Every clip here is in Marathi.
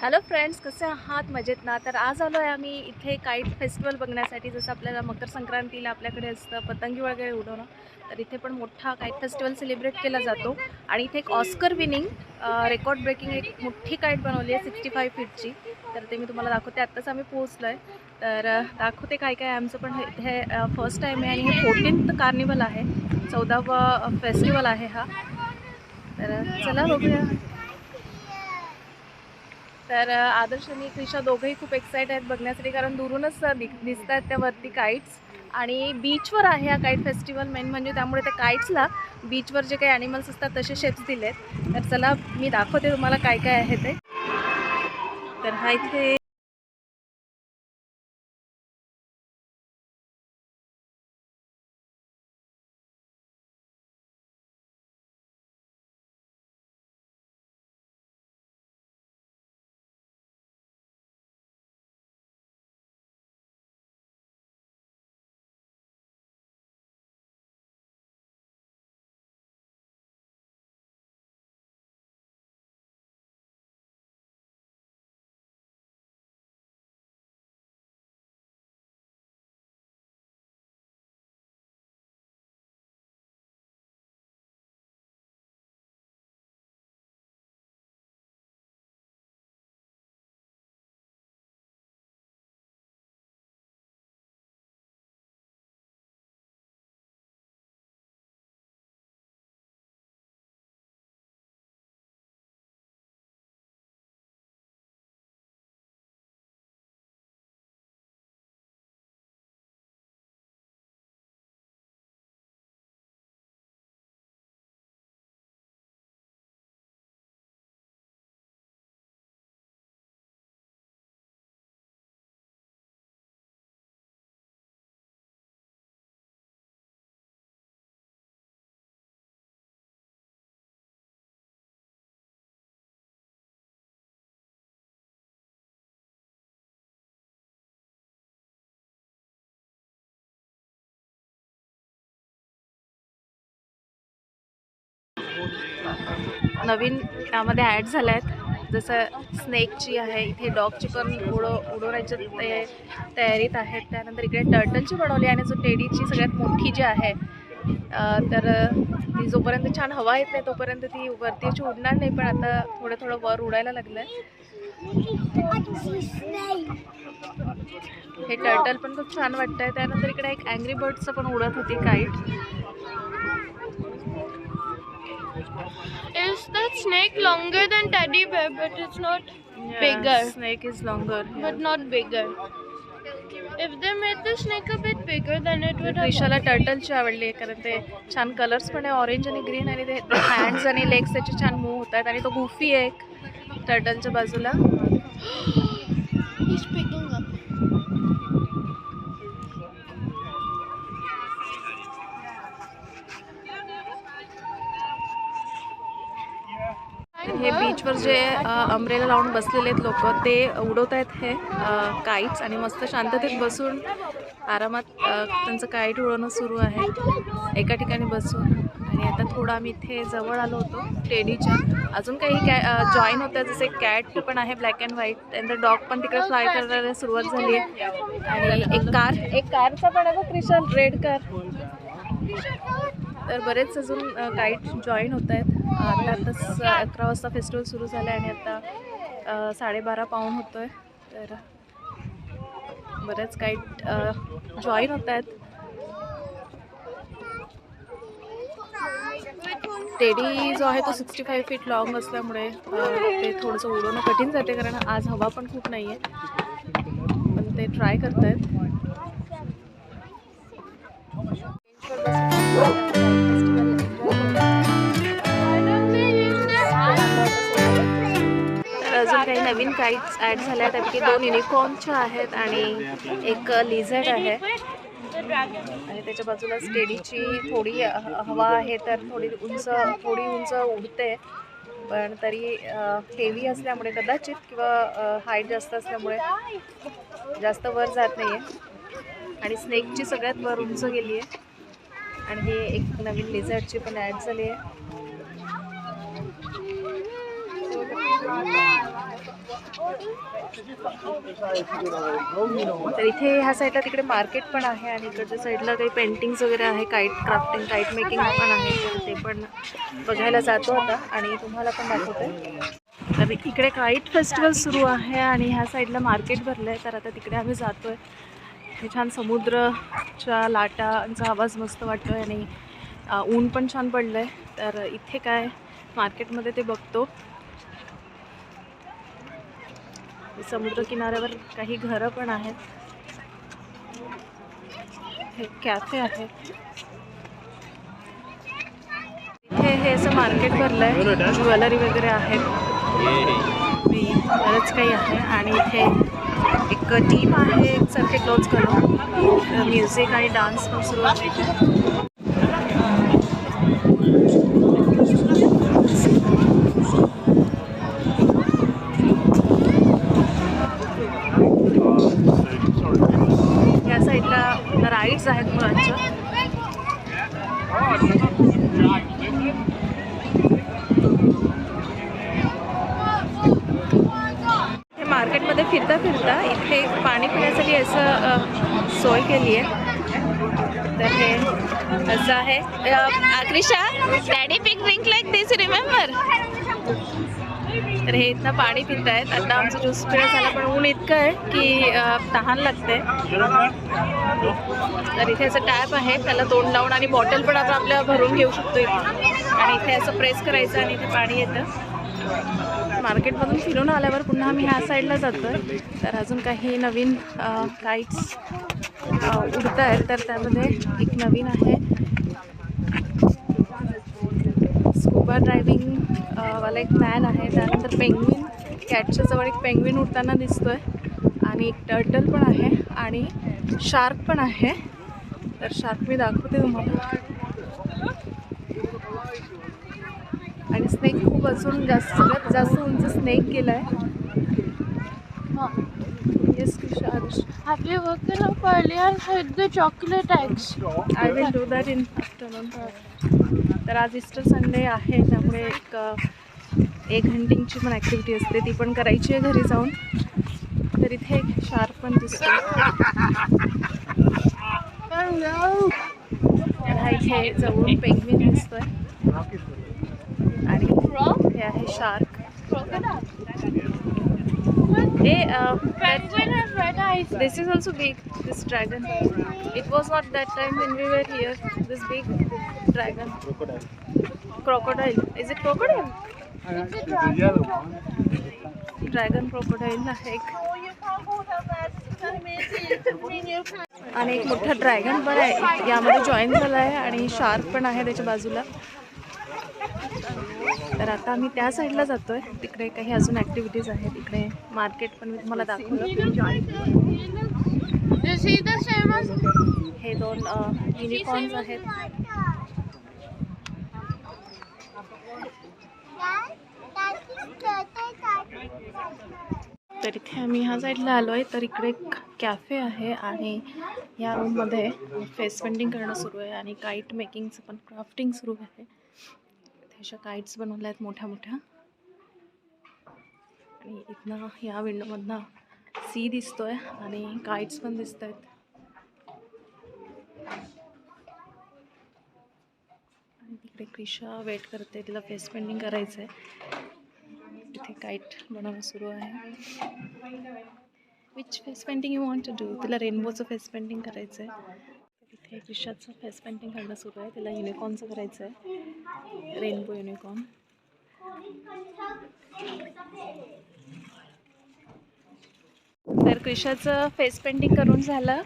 हॅलो फ्रेंड्स कसे आहात? मजेत ना? तर आज आलो आहे आम्ही इथे काईट फेस्टिवल बघण्यासाठी. जसं आपल्याला मकर संक्रांतीला आपल्याकडे असतं पतंगी वगैरे उडवणं. तर इथे पण मोठा काईट फेस्टिवल सेलिब्रेट केला जातो. आणि इथे एक ऑस्कर विनिंग रेकॉर्ड ब्रेकिंग एक मोठी काईट बनवली आहे सिक्स्टी फाय फीटची तर ते मी तुम्हाला दाखवते. आत्ताच आम्ही पोहोचलो आहे तर दाखवते काय काय आमचं पण हे- फर्स्ट टाईम आहे आणि हे फोर्टीन्थ कार्निवल आहे. चौदावं फेस्टिवल आहे हा. तर चला बघूया. तर आदर्श आणि क्रिशा दोघंही खूप एक्साइट आहेत बघण्यासाठी कारण दुरूनच दिसत आहेत त्यावरती काईट्स आणि बीचवर आहे हा काईट फेस्टिवल मेन म्हणजे त्यामुळे त्या काईट्सला बीचवर जे काही ॲनिमल्स असतात तसे शेप्स दिलेत. तर चला मी दाखवते तुम्हाला काय काय आहे ते. तर हा इथे नवीन त्यामध्ये ॲड झाल्या आहेत. जसं स्नेकची आहे इथे डॉगची पण उडव उडवण्याच्या ते तयारीत आहेत. त्यानंतर इकडे टर्टलची बनवली आणि जो टेडीची सगळ्यात मोठी जी आहे तर ती जोपर्यंत छान हवा येत नाही तोपर्यंत ती वरती अशी उडणार नाही पण आता थोडं थोडं वर उडायला लागलं आहे हे टर्टल पण खूप छान वाटतं आहे त्यानंतर इकडे एक अँग्री बर्डचं पण उडत होती kite Is that snake longer than teddy bear, but it's not Bigger. Snake is longer but not bigger? If they made the snake a bit bigger, then it would have. क्रिशाला टर्टलची आवडली कारण ते छान कलर्स पण आहे ऑरेंज आणि ग्रीन आणि ते हँड्स आणि लेग्स त्याचे छान मूव होतात आणि तो गुफी आहे एक टर्टलच्या बाजूला He's picking up. हे बीचवर जे अमरेला लावून बसलेले आहेत लोक ते उडवत आहेत हे काईट्स आणि मस्त शांततेत बसून आरामात त्यांचं काईट उडवणं सुरू आहे. एका ठिकाणी बसून. आणि आता थोडं आम्ही इथे जवळ आलो होतो टेडीच्या अजून काही कॅ जॉईन होत्या जसे कॅट पण आहे ब्लॅक अँड व्हाईट त्यानंतर डॉग पण तिकडे फ्लाय करायला सुरुवात झाली आहे. आणि एक कार एक कारचा पण आहे क्रिशल रेड कार तर बरेच अजून काईट जॉईन होत आहेत आता आताच अकरा वाजता फेस्टिवल सुरू झालं आहे आणि आता साडेबारा पाऊण होतो आहे तर बरेच काईट जॉईन होत आहेत टेडी जो आहे तो सिक्स्टी फाईव्ह फीट लॉंग असल्यामुळे ते थोडंसं उडवणं कठीण जाते कारण आज हवा पण खूप नाही आहे पण ते ट्राय करत आहेत नवीन काईट्स ॲड झाल्या त्यापैकी दोन युनिकॉर्नच्या आहेत आणि एक लिझर्ड आहे. आणि त्याच्या बाजूला स्टेडीची थोडी ह- हवा आहे तर थोडी उंच थोडी उंच उडते. पण तरी हेवी असल्यामुळे कदाचित किंवा हाईट जास्त असल्यामुळे जास्त वर जात नाही आहे आणि स्नेकची सगळ्यात वर उंच गेली आहे आणि हे एक नवीन लिझर्डची पण ॲड झाली आहे तर इथे ह्या साईडला तिकडे मार्केट पण आहे आणि इकडच्या साईडला काही पेंटिंग्स वगैरे आहे काईट क्राफ्टिंग काईट मेकिंग पण आहे. तर ते पण बघायला जातो आता आणि तुम्हाला पण दाखवते. तर इकडे काईट फेस्टिवल सुरू आहे आणि ह्या साईडला मार्केट भरलं आहे तर आता तिकडे आम्ही जातो आहे हे छान समुद्रच्या लाटांचा आवाज मस्त वाटतो आहे आणि ऊन पण छान पडलं आहे तर इथे काय मार्केटमध्ये ते बघतो. समुद्र किनाऱ्यावर काही घरं पण आहेत. हे कॅफे आहे. इथे हे असं मार्केट भरलं आहे ज्वेलरी वगैरे आहेत. बरंच काही आहे. आणि इथे एक टीम आहे सारखे क्लोज करून. म्युझिक आणि डान्स पण सुरू आहे इथे. या साईडला राईड्स आहेत मुलांच्या हे मार्केटमध्ये फिरता फिरता इथे पाणी पिण्यासाठी असं सोय केली आहे. तर हे असं आहे. Krisha daddy pick drink like this remember तर हे इथनं पाणी पित आहेत आता आमचं ज्यूस पिणं झालं पण ऊन इतकं आहे की तहान लागते. तर इथे असं टॅप आहे. त्याला तोंड लावून आणि बॉटल पण आपण आपल्याला भरून घेऊ शकतो इथे. आणि इथे असं प्रेस करायचं आणि इथे पाणी येतं. मार्केटमधून फिरून आल्यावर पुन्हा आम्ही ह्या साईडला जातो तर अजून काही नवीन काईट्स उडत आहेत तर त्यामध्ये एक नवीन आहे. स्कूबा ड्रायव्हिंग वाला एक मॅन आहे. त्यानंतर पेंग्विन कॅटच्या जवळ एक पेंग्विन उडताना दिसतोय. आणि एक टर्टल पण आहे. आणि शार्क पण आहे. तर शार्क मी दाखवते तुम्हाला. स्नेक खूप अजून जास्त सगळ्यात जास्त उंच स्नेक गेला आहे yes Have you woken up earlier and had the chocolate eggs? I will do that in afternoon तर आज इस्टर संडे आहे त्यामुळे एक एक हंटिंगची पण ॲक्टिव्हिटी असते. ती पण करायची आहे घरी जाऊन. तर इथे एक शार्क पण दिसतो हा इथे जवळून पेंग्विन दिसतोय. आणि हे आहे शार्क हे. This is also big this dragon it was not that time when we were here this big dragon crocodile. Is it dragon. Dragon crocodile आहे एक. आणि एक मोठा ड्रॅगन पण आहे. यामध्ये जॉईन झाला आहे आणि शार्क पण आहे त्याच्या बाजूला. तर आता आम्ही त्या साईडला जातो आहे तिकडे काही अजून ॲक्टिव्हिटीज आहेत. तिकडे मार्केट पण मी तुम्हाला दाखवलं. हे दोन युनिकॉर्न्स आहेत. तर इथे आम्ही ह्या साईडला आलो आहे तर इकडे एक कॅफे आहे आणि या रूममध्ये फेस पेंटिंग करणं सुरू आहे आणि काईट मेकिंगचं पण क्राफ्टिंग सुरू आहे. अशा काईट्स बनवल्या आहेत मोठ्या मोठ्या. आणि इथनं या विंडोमधनं सी दिसतोय आणि काईट्स पण दिसत आहेत. आणि तिकडे क्रिशा वेट करते तिला फेस पेंटिंग करायचं आहे तिथे काईट बनवणं सुरू आहे. Which face painting you want to do तिला रेनबोचं फेस पेंटिंग करायचं आहे तिथे क्रिशाचं फेस पेंटिंग करणं सुरू आहे. तिला युनिकॉर्नचं करायचं आहे रेनबो युनिकॉर्न तर क्रिशाचं फेस पेंटिंग करून झालं.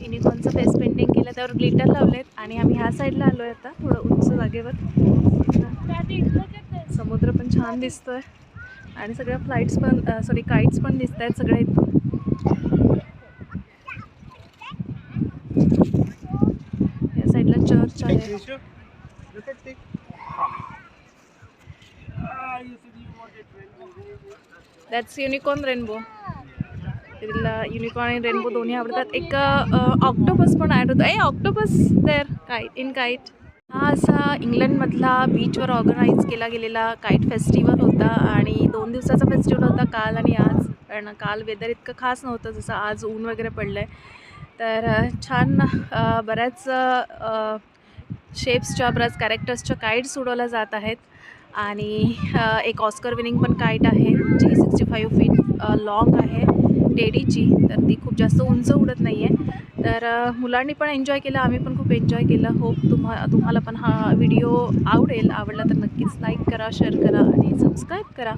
युनिकॉर्नचं फेस पेंटिंग केलं त्यावर ग्लिटर लावलेत आणि आम्ही ह्या साईडला आलो आहे आता थोडं उंच जागेवर. समुद्र पण छान दिसतोय. आणि सगळ्या फ्लाईट्स पण सॉरी काईट्स पण दिसत आहेत सगळ्या इथून या साईडला चर्च आहे दॅट्स युनिकॉर्न रेनबो तिला युनिकॉर्न आणि रेनबो दोन्ही आवडतात एक ऑक्टोपस पण ॲड होतं a octopus there kite in kite हा असा इंग्लंडमधला बीचवर ऑर्गनाईज केला गेलेला काईट फेस्टिवल होता आणि दोन दिवसाचा फेस्टिवल होता काल आणि आज. कारण काल वेदर इतकं खास नव्हतं जसं आज ऊन वगैरे पडलं आहे तर छान बऱ्याच शेप्सच्या बऱ्याच कॅरेक्टर्सच्या काईट्स उडवल्या जात आहेत. आणि एक ऑस्कर विनिंग पण काईट आहे जी सिक्स्टी फाईव्ह फीट लॉंग आहे टेडीची तर ती खूप जास्त उंच उडत नाही आहे तर मुलांनी पण एन्जॉय केलं आम्ही पण खूप एन्जॉय केलं. होप तुम्हा तुम्हाला पण हा व्हिडिओ आवडेल आवडला तर नक्कीच लाईक करा शेअर करा आणि सबस्क्राईब करा.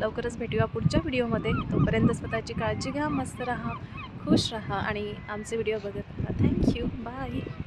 लवकरच भेटूया पुढच्या व्हिडिओमध्ये तोपर्यंत स्वतःची काळजी घ्या मस्त राहा खुश राहा आणि आमचे व्हिडिओ बघत राहा. Thank you bye